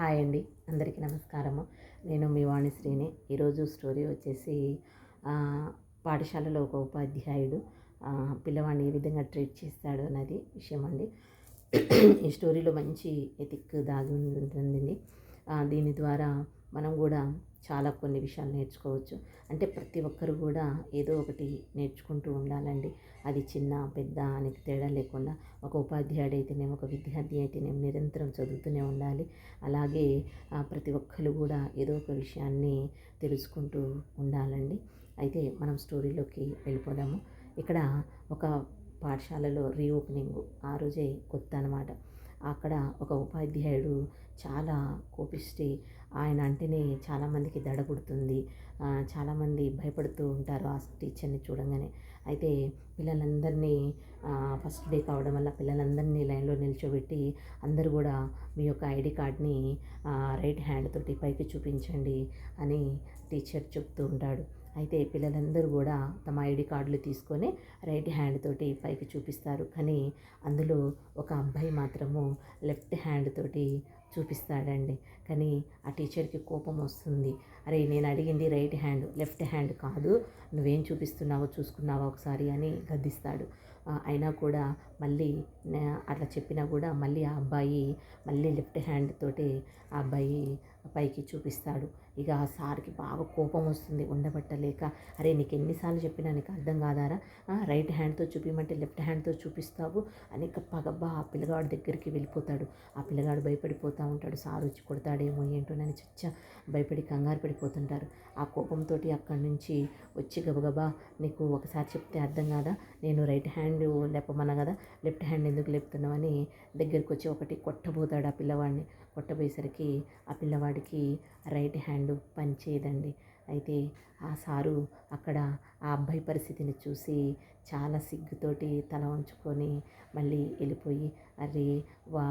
Hi అండి. అందరికీ నమస్కారము. నేను మీ వాణిశ్రీని. ఈరోజు స్టోరీ వచ్చేసి పాఠశాలలో ఒక ఉపాధ్యాయుడు పిల్లవాడిని ఏ విధంగా ట్రీట్ చేస్తాడు అన్నది విషయం అండి ఈ స్టోరీలో మంచి ఎతిక్ దాగి ఉంటుందండి. దీని ద్వారా మనం కూడా చాలా కొన్ని విషయాలు నేర్చుకోవచ్చు. అంటే ప్రతి ఒక్కరు కూడా ఏదో ఒకటి నేర్చుకుంటూ ఉండాలండి. అది చిన్న పెద్ద అని తేడా లేకుండా ఒక ఉపాధ్యాయుడు అయితేనేమో ఒక విద్యార్థి అయితేనేమో నిరంతరం చదువుతూనే ఉండాలి. అలాగే ప్రతి ఒక్కరు కూడా ఏదో ఒక విషయాన్ని తెలుసుకుంటూ ఉండాలండి. అయితే మనం స్టోరీలోకి వెళ్ళిపోదాము. ఇక్కడ ఒక పాఠశాలలో రీఓపెనింగ్ ఆ రోజే కొత్త అనమాట అక్కడ ఒక ఉపాధ్యాయుడు చాలా కోపిష్టి. ఆయన అంటేనే చాలామందికి దడ పుడుతుంది. చాలామంది భయపడుతూ ఉంటారు ఆ టీచర్ని చూడంగానే. అయితే పిల్లలందరినీ ఫస్ట్ డే కావడం వల్ల పిల్లలందరినీ లైన్లో నిల్చోబెట్టి అందరూ కూడా మీ యొక్క ఐడి కార్డ్ని రైట్ హ్యాండ్ తోటి పైకి చూపించండి అని టీచర్ చెప్తూ ఉంటాడు. అయితే పిల్లలందరూ కూడా తమ ఐడి కార్డులు తీసుకొని రైట్ హ్యాండ్ తోటి పైకి చూపిస్తారు. కానీ అందులో ఒక అబ్బాయి మాత్రము లెఫ్ట్ హ్యాండ్ తోటి చూపిస్తాడండి. కానీ ఆ టీచర్కి కోపం వస్తుంది. అరే నేను అడిగింది రైట్ హ్యాండ్ లెఫ్ట్ హ్యాండ్ కాదు. నువ్వేం చూపిస్తున్నావో చూసుకున్నావా ఒకసారి అని గద్దిస్తాడు. అయినా కూడా మళ్ళీ అట్లా చెప్పినా కూడా మళ్ళీ ఆ అబ్బాయి మళ్ళీ లెఫ్ట్ హ్యాండ్ తోటి ఆ అబ్బాయి పైకి చూపిస్తాడు. ఇక ఆ సార్కి బాగా కోపం వస్తుంది ఉండబట్టలేక. అరే నీకు ఎన్నిసార్లు చెప్పినా నీకు అర్థం కాదారా? రైట్ హ్యాండ్తో చూపించమంటే లెఫ్ట్ హ్యాండ్తో చూపిస్తావు అని పగబ్బా ఆ పిల్లగాడి దగ్గరికి వెళ్ళిపోతాడు. ఆ పిల్లగాడు భయపడిపోతూ ఉంటాడు. సార్ వచ్చి కొడతాడేమో ఏంటోనని చచ్చ భయపడి కంగారు పడిపోతుంటారు. ఆ కోపంతో అక్కడి నుంచి వచ్చి గబగబా నీకు ఒకసారి చెప్తే అర్థం కాదా? నేను రైట్ హ్యాండ్ లేపమన్నా కదా? లెఫ్ట్ హ్యాండ్ ఎందుకు లేపుతున్నావని దగ్గరికి వచ్చి ఒకటి కొట్టబోతాడు ఆ పిల్లవాడిని. కొట్టబోయేసరికి ఆ పిల్లవాడికి రైట్ హ్యాండ్ పనిచేయదండి అయితే ఆ సారు అక్కడ ఆ అబ్బాయి పరిస్థితిని చూసి చాలా సిగ్గుతోటి తల వంచుకొని మళ్ళీ వెళ్ళిపోయి అరే వా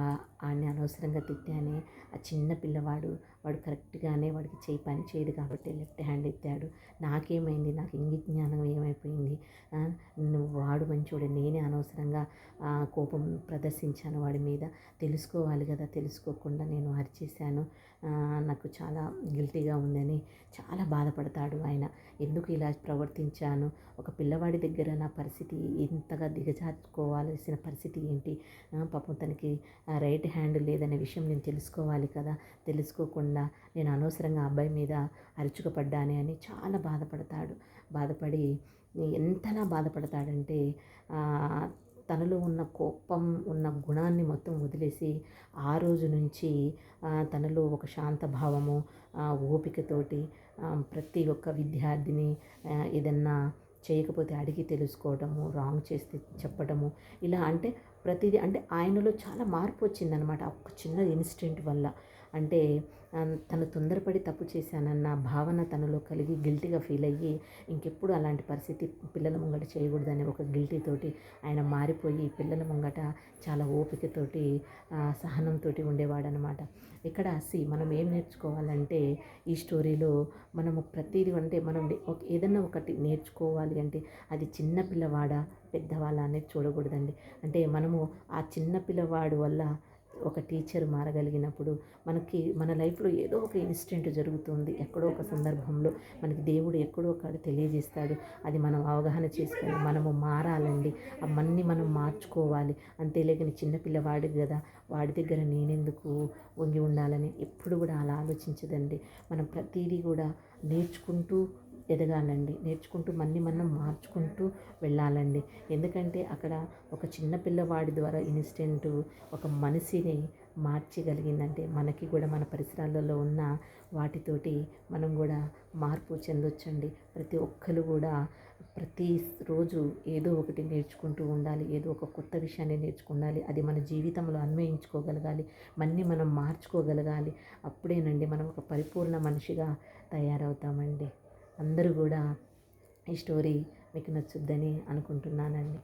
ఆడిని అనవసరంగా తిట్టానే ఆ చిన్న పిల్లవాడు వాడు కరెక్ట్గానే వాడికి చేయి పని చేయడు కాబట్టి లెఫ్ట్ హ్యాండ్ ఎత్తాడు. నాకేమైంది? నాకు ఇంగి జ్ఞానం ఏమైపోయింది? వాడు మంచోడు నేనే అనవసరంగా ఆ, కోపం ప్రదర్శించాను వాడి మీద. తెలుసుకోవాలి కదా తెలుసుకోకుండా నేను అరిచేశాను. నాకు చాలా గిల్టీగా ఉందని చాలా బాధ బాధపడతాడు ఆయన. ఎందుకు ఇలా ప్రవర్తించాను? ఒక పిల్లవాడి దగ్గర నా పరిస్థితి ఇంతగా దిగజార్చుకోవాల్సిన పరిస్థితి ఏంటి? పాపం తనకి రైట్ హ్యాండ్ లేదనే విషయం నేను తెలుసుకోవాలి కదా? తెలుసుకోకుండా నేను అనవసరంగా అబ్బాయి మీద అరుచుకపడ్డానే అని చాలా బాధపడతాడు. బాధపడి ఎంతలా బాధపడతాడంటే తనలో ఉన్న కోపం ఉన్న గుణాన్ని మొత్తం వదిలేసి ఆ రోజు నుంచి తనలో ఒక శాంత భావము ఓపికతోటి ప్రతి ఒక్క విద్యార్థిని ఏదన్నా చేయకపోతే అడిగి తెలుసుకోవడము రాంగ్ చేస్తే చెప్పడము ఇలా అంటే ప్రతిదీ అంటే ఆయనలో చాలా మార్పు వచ్చిందనమాట ఒక చిన్న ఇన్సిడెంట్ వల్ల. అంటే తను తొందరపడి తప్పు చేశానన్న భావన తనలో కలిగి గిల్టీగా ఫీల్ అయ్యి ఇంకెప్పుడు అలాంటి పరిస్థితి పిల్లల ముంగట చేయకూడదనే ఒక గిల్టీతోటి ఆయన మారిపోయి పిల్లల ముంగట చాలా ఓపికతోటి ఆ, సహనంతో ఉండేవాడనమాట ఇక్కడ సి మనం ఏం నేర్చుకోవాలంటే ఈ స్టోరీలో మనము ప్రతిదీ అంటే మనం ఒక ఏదన్నా ఒకటి నేర్చుకోవాలి అంటే అది చిన్న పిల్లవాడా పెద్దవాళ్ళ అనేది చూడకూడదండి. అంటే మనము ఆ చిన్న పిల్లవాడు వల్ల ఒక టీచర్ మారగలిగినప్పుడు మనకి మన లైఫ్లో ఏదో ఒక ఇన్సిడెంట్ జరుగుతుంది. ఎక్కడో ఒక సందర్భంలో మనకి దేవుడు ఎక్కడో ఒకడు తెలియజేస్తాడు. అది మనం అవగాహన చేసుకొని మనము మారాలండి. అవన్నీ మనం మార్చుకోవాలి. అంతేలేకని చిన్నపిల్లవాడు కదా వాడి దగ్గర నేనెందుకు వంగి ఉండాలని ఎప్పుడు కూడా అలా ఆలోచించదండి. మనం ప్రతిదీ కూడా నేర్చుకుంటూ ఎదగాలండి. నేర్చుకుంటూ మన్ని మనం మార్చుకుంటూ వెళ్ళాలండి. ఎందుకంటే అక్కడ ఒక చిన్న పిల్లవాడి ద్వారా ఇన్సిడెంట్ ఒక మనిషిని మార్చగలిగిందంటే మనకి కూడా మన పరిసరాలలో ఉన్న వాటితోటి మనం కూడా మార్పు చెందొచ్చండి. ప్రతి ఒక్కరు కూడా ప్రతి రోజు ఏదో ఒకటి నేర్చుకుంటూ ఉండాలి. ఏదో ఒక కొత్త విషయాన్ని నేర్చుకుండాలి. అది మన జీవితంలో అన్వయించుకోగలగాలి. మన్ని మనం మార్చుకోగలగాలి. అప్పుడేనండి మనం ఒక పరిపూర్ణ మనిషిగా తయారవుతామండి. అందరూ కూడా ఈ స్టోరీ మీకు నచ్చుద్దని అనుకుంటున్నానండి.